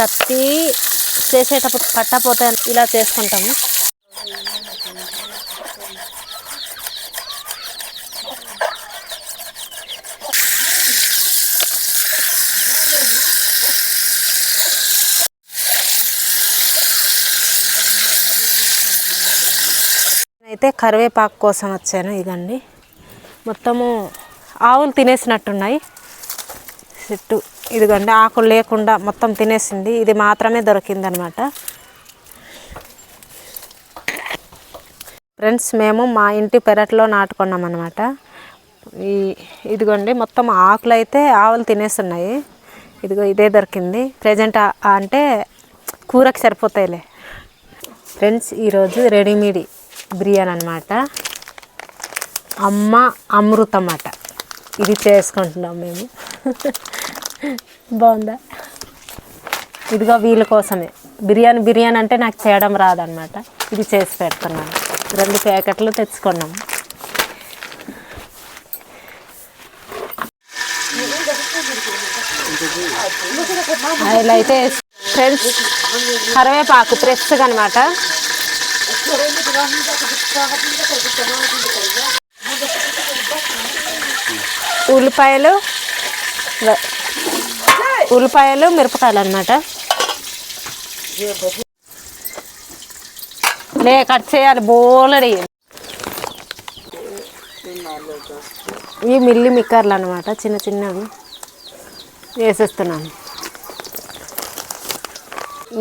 కత్తి చేసేటప్పుడు పట్టపోతే ఇలా చేసుకుంటాము. అయితే కరివేపాకు కోసం వచ్చాను ఇదండి. మొత్తము ఆవులు తినేసినట్టున్నాయి. చెట్టు. ఇదిగోండి ఆకులు లేకుండా మొత్తం తినేసింది. ఇది మాత్రమే దొరికిందనమాట. ఫ్రెండ్స్ మేము మా ఇంటి పెరట్లో నాటుకున్నాం అనమాట ఈ ఇదిగోండి మొత్తం ఆకులు అయితే ఆవులు తినేస్తున్నాయి. ఇదిగో ఇదే దొరికింది. ప్రజెంట్ అంటే కూరకి సరిపోతాయిలే. ఫ్రెండ్స్ ఈరోజు రెడీమేడ్ బిర్యానీ అనమాట అమ్మ అమృతం అట ఇది చేసుకుంటున్నాం మేము. బాగుందా? ఇదిగో వీళ్ళ కోసమే. బిర్యానీ బిర్యానీ అంటే నాకు చేయడం రాదనమాట ఇది చేసి పెడుతున్నాను. రెండు ప్యాకెట్లు తెచ్చుకున్నాం. ఇలా అయితే ఫ్రెండ్స్ కరివేపాకు ఫ్రెష్గా అనమాట ఉల్లిపాయలు ఉల్లిపాయలు మిరపకాయలు అనమాట లే కట్ చేయాలి బోలడి ఇవి మిల్లి మిక్కర్లు అనమాట చిన్న చిన్నవి. వేసేస్తున్నాను.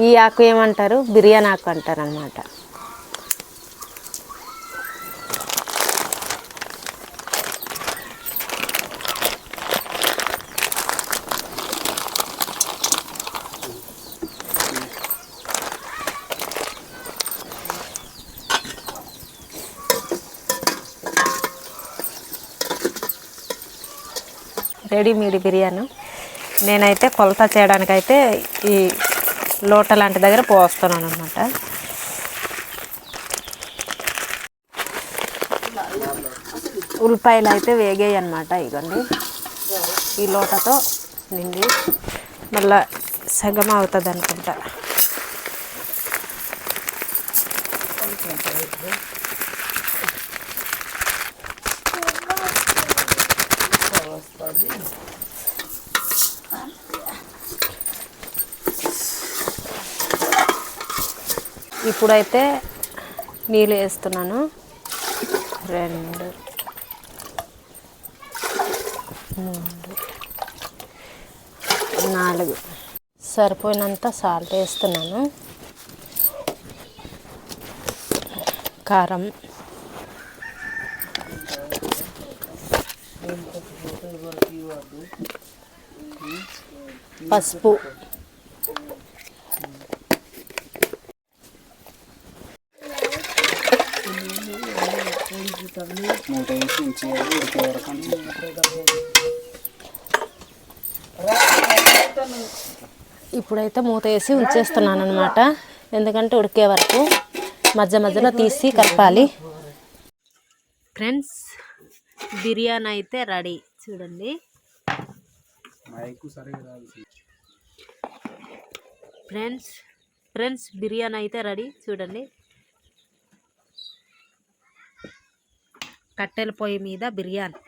ఈ ఆకు ఏమంటారు? బిర్యానీ ఆకు అంటారు అనమాట రెడీమేడ్ బిర్యానీ. నేనైతే కొలత చేయడానికైతే ఈ లోట లాంటి దగ్గర పోస్తున్నాను అనమాట ఉల్లిపాయలు అయితే వేగాయి అనమాట ఇగోండి. ఈ లోటతో నిండి మళ్ళా సగం అవుతుంది అనుకుంటా. ఇప్పుడైతే నీళ్ళు వేస్తున్నాను. రెండు మూడు నాలుగు. సరిపోయినంత సాల్ట్ వేస్తున్నాను. కారం. పసుపు. మూట వేసి ఉంచేయాలి ఉడికే వరకు ఇప్పుడైతే మూత వేసి ఉంచేస్తున్నాను అనమాట ఎందుకంటే ఉడికే వరకు మధ్య మధ్యలో తీసి కలపాలి. ఫ్రెండ్స్ బిర్యానీ అయితే రెడీ. చూడండి. ఫ్రెండ్స్ ఫ్రెండ్స్ బిర్యానీ అయితే రెడీ. చూడండి. కట్టెల పొయ్యి మీద బిర్యానీ.